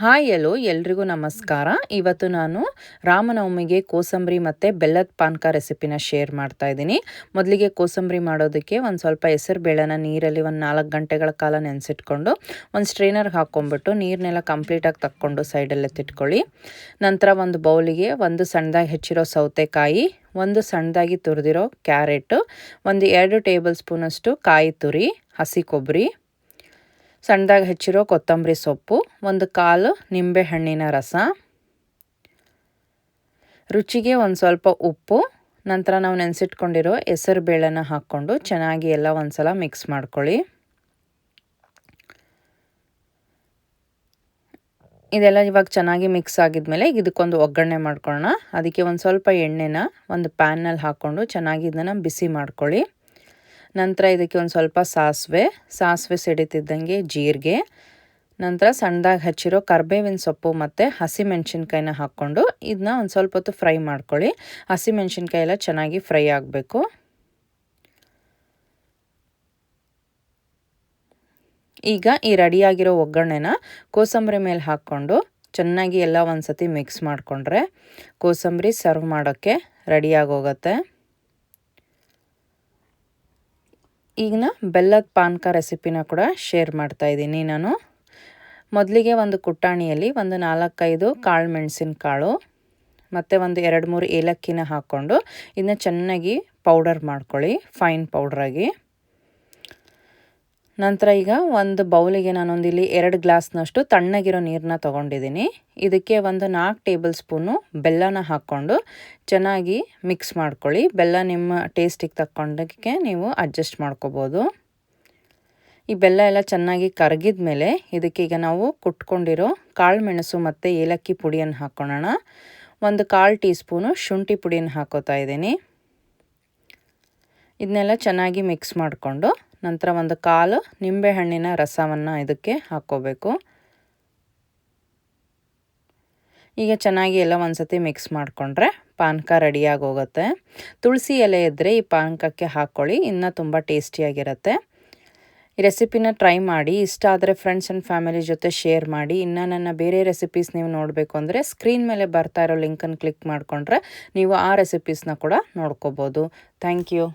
Hi ಎಲ್ಲೋ ಎಲ್ರಿಗೂ ನಮಸ್ಕಾರ. ಇವತ್ತು ನಾನು ರಾಮನವಮಿಗೆ ಕೋಸಂಬರಿ ಮತ್ತು ಬೆಲ್ಲದ ಪಾನಕ ರೆಸಿಪಿನ ಶೇರ್ ಮಾಡ್ತಾ ಇದ್ದೀನಿ. ಮೊದಲಿಗೆ ಕೋಸಂಬರಿ ಮಾಡೋದಕ್ಕೆ ಒಂದು ಸ್ವಲ್ಪ ಹೆಸರು ಬೇಳೆನ ನೀರಲ್ಲಿ ಒಂದು ನಾಲ್ಕು ಗಂಟೆಗಳ ಕಾಲ ನೆನೆಸಿಟ್ಕೊಂಡು ಒಂದು ಸ್ಟ್ರೈನರ್ಗೆ ಹಾಕ್ಕೊಂಬಿಟ್ಟು ನೀರನ್ನೆಲ್ಲ ಕಂಪ್ಲೀಟಾಗಿ ತಕ್ಕೊಂಡು ಸೈಡಲ್ಲೇ ತಿಟ್ಕೊಳ್ಳಿ ನಂತರ ಒಂದು ಬೌಲಿಗೆ ಒಂದು ಸಣ್ಣದಾಗಿ ಹೆಚ್ಚಿರೋ ಸೌತೆಕಾಯಿ, ಒಂದು ಸಣ್ಣದಾಗಿ ತುರಿದಿರೋ ಕ್ಯಾರೆಟು, ಒಂದು ಎರಡು ಟೇಬಲ್ ಸ್ಪೂನಷ್ಟು ಕಾಯಿ ತುರಿ, ಹಸಿ ಕೊಬ್ಬರಿ ಸಣ್ಣದಾಗಿ ಹೆಚ್ಚಿರೋ ಕೊತ್ತಂಬರಿ ಸೊಪ್ಪು, ಒಂದು ಕಾಲು ನಿಂಬೆ ಹಣ್ಣಿನ ರಸ. ರುಚಿಗೆ ಒಂದು ಸ್ವಲ್ಪ ಉಪ್ಪು. ನಂತರ ನಾವು ನೆನೆಸಿಟ್ಕೊಂಡಿರೋ ಹೆಸರು ಬೇಳೆನ ಹಾಕ್ಕೊಂಡು ಚೆನ್ನಾಗಿ ಎಲ್ಲ ಒಂದು ಸಲ ಮಿಕ್ಸ್ ಮಾಡ್ಕೊಳ್ಳಿ. ಇದೆಲ್ಲ ಇವಾಗ ಚೆನ್ನಾಗಿ ಮಿಕ್ಸ್ ಆಗಿದ್ಮೇಲೆ ಇದಕ್ಕೊಂದು ಒಗ್ಗರಣೆ ಮಾಡ್ಕೊಳ್ಳೋಣ ಅದಕ್ಕೆ ಒಂದು ಸ್ವಲ್ಪ ಎಣ್ಣೆನ ಒಂದು ಪ್ಯಾನ್ನಲ್ಲಿ ಹಾಕ್ಕೊಂಡು ಚೆನ್ನಾಗಿ ಇದನ್ನು ಬಿಸಿ ಮಾಡ್ಕೊಳ್ಳಿ. ನಂತರ ಇದಕ್ಕೆ ಒಂದು ಸ್ವಲ್ಪ ಸಾಸಿವೆ ಸಾಸಿವೆ ಸಿಡಿತಿದ್ದಂಗೆ ಜೀರಿಗೆ, ನಂತರ ಸಣ್ಣದಾಗಿ ಹಚ್ಚಿರೋ ಕರ್ಬೇವಿನ ಸೊಪ್ಪು ಮತ್ತು ಹಸಿ ಮೆಣಸಿನ್ಕಾಯಿನ ಹಾಕ್ಕೊಂಡು ಇದನ್ನ ಒಂದು ಸ್ವಲ್ಪ ಹೊತ್ತು ಫ್ರೈ ಮಾಡ್ಕೊಳ್ಳಿ. ಹಸಿ ಮೆಣಸಿನ್ಕಾಯಿ ಎಲ್ಲ ಚೆನ್ನಾಗಿ ಫ್ರೈ ಆಗಬೇಕು. ಈಗ ಈ ರೆಡಿಯಾಗಿರೋ ಒಗ್ಗರಣೆನ ಕೋಸಂಬರಿ ಮೇಲೆ ಹಾಕ್ಕೊಂಡು ಚೆನ್ನಾಗಿ ಎಲ್ಲ ಒಂದು ಸತಿ ಮಿಕ್ಸ್ ಮಾಡಿಕೊಂಡ್ರೆ ಕೋಸಂಬರಿ ಸರ್ವ್ ಮಾಡೋಕ್ಕೆ ರೆಡಿಯಾಗೋಗುತ್ತೆ ಈಗ ಬೆಲ್ಲದ ಪಾನಕ ರೆಸಿಪಿನ ಕೂಡ ಶೇರ್ ಮಾಡ್ತಾ ಇದ್ದೀನಿ ನಾನು. ಮೊದಲಿಗೆ ಒಂದು ಕುಟ್ಟಾಣಿಯಲ್ಲಿ ಒಂದು ನಾಲ್ಕೈದು ಕಾಳು ಮೆಣಸಿನ ಕಾಳು ಮತ್ತು ಒಂದು ಎರಡು ಮೂರು ಏಲಕ್ಕಿನ ಹಾಕ್ಕೊಂಡು ಇದನ್ನ ಚೆನ್ನಾಗಿ ಪೌಡರ್ ಮಾಡ್ಕೊಳ್ಳಿ ಫೈನ್ ಪೌಡ್ರಾಗಿ ನಂತರ ಈಗ ಒಂದು ಬೌಲಿಗೆ ನಾನೊಂದು ಇಲ್ಲಿ ಎರಡು ಗ್ಲಾಸ್ನಷ್ಟು ತಣ್ಣಗಿರೋ ನೀರನ್ನ ತೊಗೊಂಡಿದ್ದೀನಿ. ಇದಕ್ಕೆ ಒಂದು ನಾಲ್ಕು ಟೇಬಲ್ ಸ್ಪೂನು ಬೆಲ್ಲನ ಹಾಕ್ಕೊಂಡು ಚೆನ್ನಾಗಿ ಮಿಕ್ಸ್ ಮಾಡ್ಕೊಳ್ಳಿ. ಬೆಲ್ಲ ನಿಮ್ಮ ಟೇಸ್ಟಿಗೆ ತಕ್ಕೊಂಡಕ್ಕೆ ನೀವು ಅಡ್ಜಸ್ಟ್ ಮಾಡ್ಕೋಬೋದು. ಈ ಬೆಲ್ಲ ಎಲ್ಲ ಚೆನ್ನಾಗಿ ಕರಗಿದ ಮೇಲೆ ಇದಕ್ಕೆ ಈಗ ನಾವು ಕುಟ್ಕೊಂಡಿರೋ ಕಾಳು ಮೆಣಸು ಮತ್ತು ಏಲಕ್ಕಿ ಪುಡಿಯನ್ನು ಹಾಕ್ಕೊಳ್ಳೋಣ. ಒಂದು ಕಾಲು ಟೀ ಸ್ಪೂನು ಶುಂಠಿ ಪುಡಿಯನ್ನು ಹಾಕೋತಾ ಇದ್ದೀನಿ. ಇದನ್ನೆಲ್ಲ ಚೆನ್ನಾಗಿ ಮಿಕ್ಸ್ ಮಾಡಿಕೊಂಡು ನಂತರ ಒಂದು ಕಾಲು ನಿಂಬೆಹಣ್ಣಿನ ರಸವನ್ನು ಇದಕ್ಕೆ ಹಾಕ್ಕೋಬೇಕು. ಈಗ ಚೆನ್ನಾಗಿ ಎಲ್ಲ ಒಂದು ಸತಿ ಮಿಕ್ಸ್ ಮಾಡಿಕೊಂಡ್ರೆ ಪಾನಕ ರೆಡಿಯಾಗಿ ಹೋಗುತ್ತೆ ತುಳಸಿ ಎಲೆ ಇದ್ದರೆ ಈ ಪಾನಕಕ್ಕೆ ಹಾಕ್ಕೊಳ್ಳಿ, ಇನ್ನೂ ತುಂಬ ಟೇಸ್ಟಿಯಾಗಿರುತ್ತೆ ಈ ರೆಸಿಪಿನ ಟ್ರೈ ಮಾಡಿ, ಇಷ್ಟ ಆದರೆ ಫ್ರೆಂಡ್ಸ್ ಆ್ಯಂಡ್ ಫ್ಯಾಮಿಲಿ ಜೊತೆ ಶೇರ್ ಮಾಡಿ, ಇನ್ನು ನನ್ನ ಬೇರೆ ರೆಸಿಪೀಸ್ ನೀವು ನೋಡಬೇಕು ಅಂದರೆ ಸ್ಕ್ರೀನ್ ಮೇಲೆ ಬರ್ತಾ ಇರೋ ಲಿಂಕನ್ನು ಕ್ಲಿಕ್ ಮಾಡಿಕೊಂಡ್ರೆ ನೀವು ಆ ರೆಸಿಪೀಸ್ನ ಕೂಡ ನೋಡ್ಕೋಬೋದು. Thank you